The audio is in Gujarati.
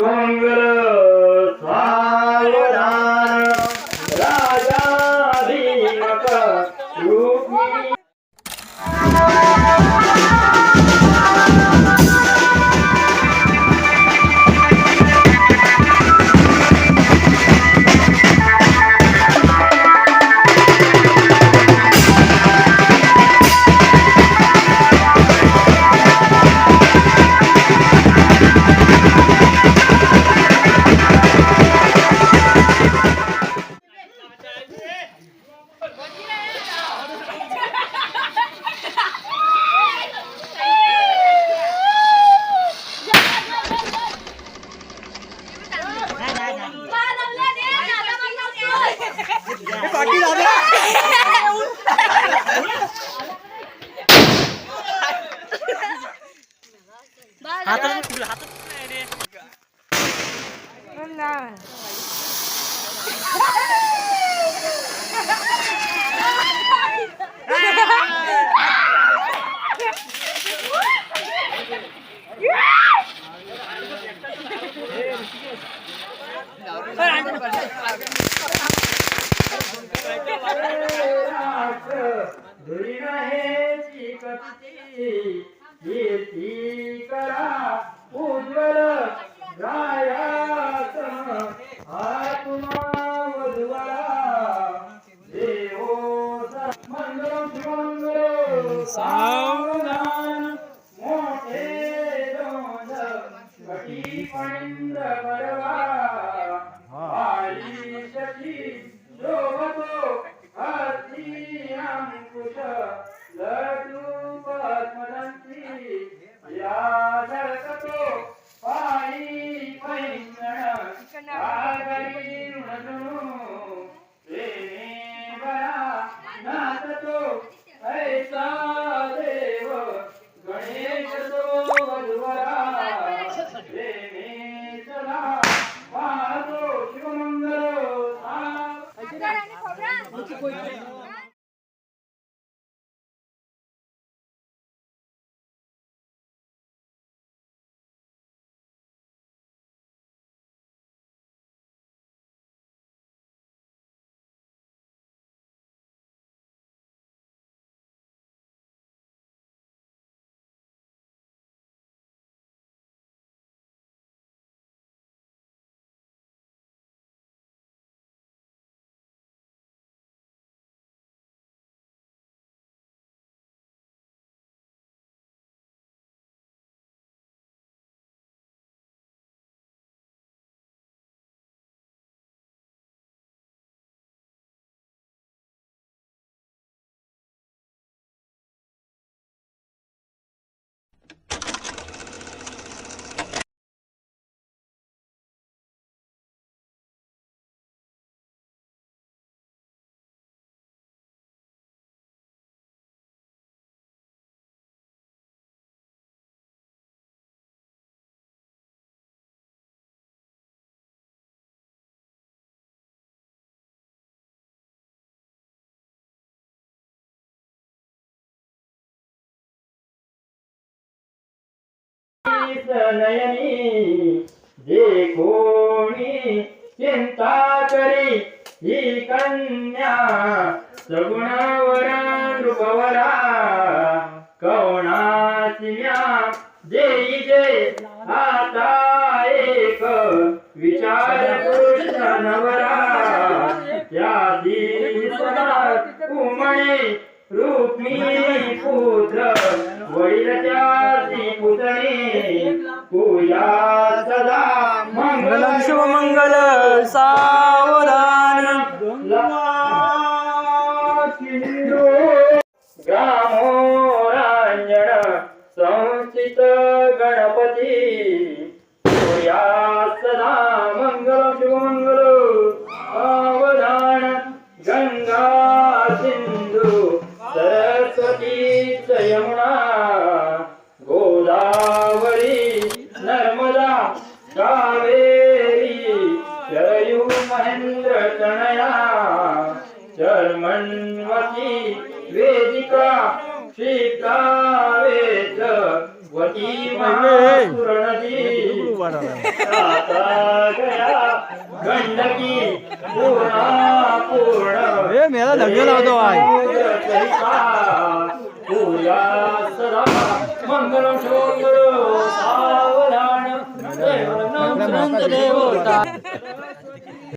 Long Meadow! হাতে হাতে ধরি রহে চিকতি वटी परेन्द्र परवा Yeah. नयनी जे कोणी चिंता करी ही कन्या सगुणवरा नृपवरा कवणासिन्या देई जे आता एक विचार पुरुष नवरा. त्या दिवसात कुमणे रूपी पुत्र वडील સાવધાન. ગ્રામો રાંજણ સંસ્થિત ગણપતિ સદા મહેન્દ્ર તણયા ચર્મન્વતી વેદિકા શીકાવેત વતી મહાસુરણજી તાતા ગયા ગંડકી પૂર્ણા પૂર્ણ એ મેરા લગ્ન લાવતો આય પૂર્યા સદા મંગલ છોકરો સાવધાન દેવ નમ દેવતા